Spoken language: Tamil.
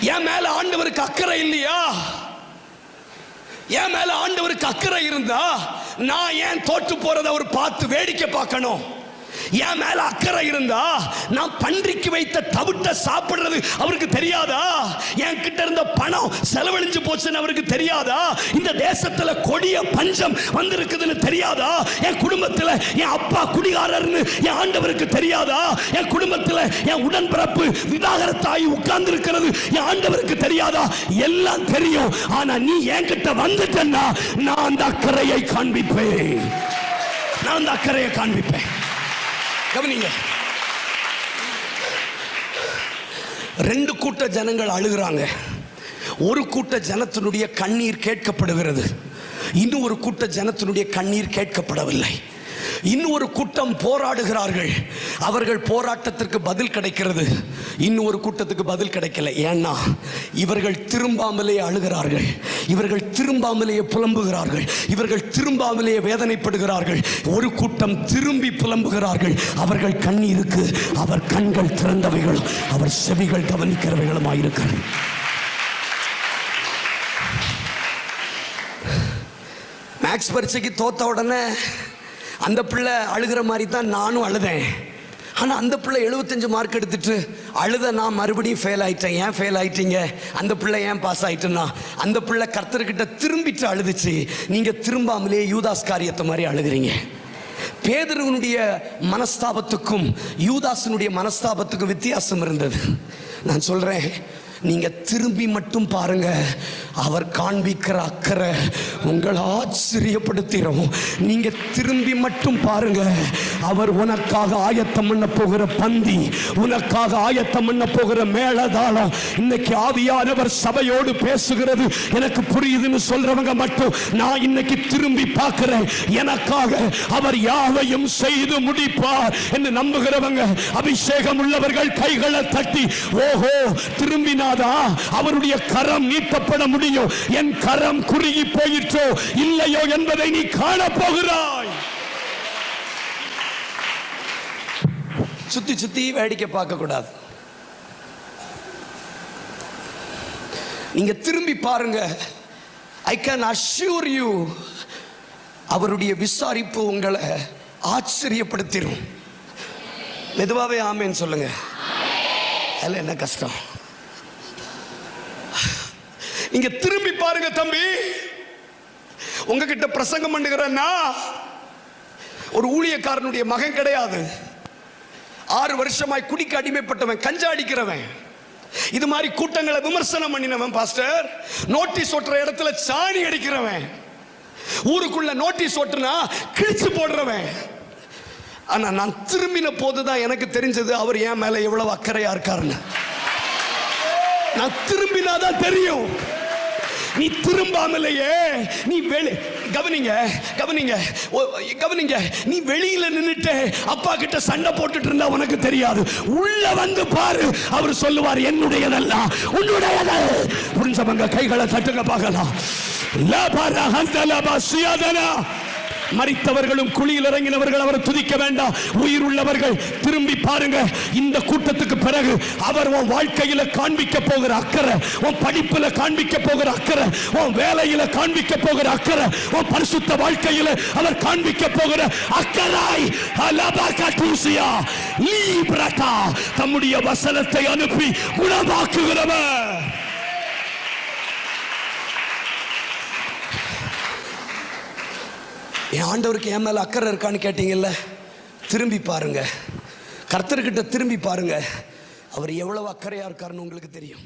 என் மேல ஆண்டவருக்கு அக்கறை இல்லையா? என் மேல ஆண்டவருக்கு அக்கறை இருந்தா நான் ஏன் தோற்று போறத அவர் பார்த்து வேடிக்கை பார்க்கணும்? என் மேல அக்கறை இருந்தா நான் பன்றிக்கு வைத்த தவிட்ட சாப்பிடுறது அவருக்கு தெரியாதா? என் கிட்ட இருந்த பணம் செலவழிஞ்சு போச்சுன்னு அவருக்கு தெரியாதா? இந்த தேசத்துல கொடிய பஞ்சம் வந்திருக்குதுன்னு தெரியாதா? என் குடும்பத்துல என் அப்பா குடிகாரர்னு என் ஆண்டவருக்கு தெரியாதா? என் குடும்பத்துல என் உடன்பிறப்பு விவாகரத்தாகி உட்கார்ந்து இருக்கிறது என் ஆண்டவருக்கு தெரியாதா? எல்லாம் தெரியும். ஆனா நீ என்கிட்ட வந்துட்டன்னா நான் அந்த அக்கறையை காண்பிப்பேன். நான் அந்த அக்கறையை காண்பிப்பேன். கவனிங்க. ரெண்டு கூட்ட ஜனங்கள் அழுகிறாங்க. ஒரு கூட்ட ஜனத்தினுடைய கண்ணீர் கேட்கப்படுகிறது. இன்னும் ஒரு கூட்ட ஜனத்தினுடைய கண்ணீர் கேட்கப்படவில்லை. இன்னொரு கூட்டம் போராடுகிறார்கள். அவர்கள் போராட்டத்திற்கு பதில் கிடைக்கிறது. இன்னொரு கூட்டத்துக்கு பதில் கிடைக்கல. ஏன்னா இவர்கள் திரும்பாமலே அழுகிறார்கள். இவர்கள் திரும்பாமலேயே புலம்புகிறார்கள். இவர்கள் திரும்பாமலேயே வேதனைப்படுகிறார்கள். ஒரு கூட்டம் திரும்பி புலம்புகிறார்கள். அவர்கள் கண்ணீருக்கு அவர் கண்கள் திறந்தவைகளும் அவர் செவிகள் கவனிக்கிறவைகளுமாயிருக்கிறார் மேக்ஸ் பரீட்சைக்கு தோத்த உடனே அந்த பிள்ளை அழுகிற மாதிரி தான் நானும் அழுதேன். ஆனால் அந்த பிள்ளை எழுபத்தஞ்சு மார்க் எடுத்துட்டு அழுத நான் மறுபடியும் ஃபெயில் ஆயிட்டேன். ஏன் ஃபெயில் ஆயிட்டீங்க? அந்த பிள்ளை ஏன் பாஸ் ஆயிட்டுன்னா அந்த பிள்ளை கர்த்தர்கிட்ட திரும்பிட்டு அழுதுச்சு. நீங்கள் திரும்பாமலே யூதாஸ் காரியத்தை மாதிரி அழுகிறீங்க. பேதருவனுடைய மனஸ்தாபத்துக்கும் யூதாசனுடைய மனஸ்தாபத்துக்கும் வித்தியாசம் இருந்தது. நான் சொல்கிறேன் நீங்க திரும்பி மட்டும் பாருங்க. அவர் காண்பிக்கிற அக்கறை உங்களை ஆச்சரியப்படுத்திடும் நீங்க திரும்பி மட்டும் பாருங்க. அவர் உனக்காக ஆயத்தம் பண்ண போகிற பந்தி உனக்காக ஆயத்தம் பண்ண போகிற மேலதாளம் இன்னைக்கு ஆவியானவர் சபையோடு பேசுகிறது. எனக்கு புரியுதுன்னு சொல்றவங்க மட்டும் நான் இன்னைக்கு திரும்பி பார்க்கிறேன். எனக்காக அவர் யாவையும் செய்து முடிப்பார் என்று நம்புகிறவங்க அபிஷேகம் உள்ளவர்கள் கைகளை தட்டி ஓஹோ திரும்பினாதா அவருடைய கரம் நீட்டப்பட முடியும். என் கரம் குறுகி போயிற்றோ இல்லையோ என்பதை நீ காணப்போகிறாய். சுத்தி சுத்தி வேடிக்கை பார்க்க கூடாது நீங்க திரும்பி பாருங்க. ஐ கேன் அஷ்யூர் யூ அவருடைய விசாரிப்பு உங்களை ஆச்சரியப்படுத்திடும் மெதுவாவே ஆமேன்னு சொல்லுங்க. அதில் என்ன கஷ்டம்? இங்க திரும்பி பாருங்க தம்பி. உங்ககிட்ட பிரசங்கம் பண்ணுகிறேன்னா ஒரு ஊழியக்காரனுடைய மகன் கிடையாது. ஆறு வருஷமாய் குடிக்க அடிமைப்பட்டவன் கஞ்சா அடிக்கிறவன். இது மாதிரி கூட்டங்களை விமர்சனம் பண்ணினவன் பாஸ்டர். நோட்டீஸ் ஓட்டுற இடத்துல சாணி அடிக்கிறவன். ஊருக்குள்ள நோட்டீஸ் ஓட்டுனா கிழிச்சு போடுறவன். ஆனா நான் திரும்பின போதுதான் எனக்கு தெரிஞ்சது அவர் என் மேல எவ்வளவு அக்கறையா இருக்காருன்னு. நான் திரும்பினாதான் தெரியும். நீ திரும்பாமலேயே நீ வெளி கவனிங்க கவனிங்க கவனிங்க நீ வெளியில நின்னுட்டு அப்பா கிட்ட சண்டை போட்டுட்டு இருந்தா உனக்கு தெரியாது. உள்ள வந்து பாரு அவர் சொல்லுவார் என்னுடையதெல்லாம் உன்னுடையது. புரிஞ்சவங்க கைகளை தட்டுங்க பார்க்கலாம். லபர ஹந்தலப சுயதனா மறித்தவர்களும் குழியில் இறங்கினவர்கள் அவர் துதிக்க வேண்டாம். உயிர் உள்ளவர்கள் திரும்பி பாருங்க. இந்த கூட்டத்துக்கு பிறகு அவர் உன் வாழ்க்கையில காண்பிக்க போகிற அக்கறை உன் படிப்புல காண்பிக்க போகிற அக்கறை உன் வேலையில காண்பிக்க போகிற அக்கறை உன் பரிசுத்த வாழ்க்கையில அவர் காண்பிக்க போகிற அக்கறாய். தம்முடைய வசனத்தை அனுப்பி குணமாக்குகிறவர். என் ஆண்டவருக்கு என் மேலே அக்கறை இருக்கான்னு கேட்டீங்கல்ல? திரும்பி பாருங்க. கர்த்தர்கிட்ட திரும்பி பாருங்க. அவர் எவ்வளவு அக்கறையாக இருக்காருன்னு உங்களுக்கு தெரியும்.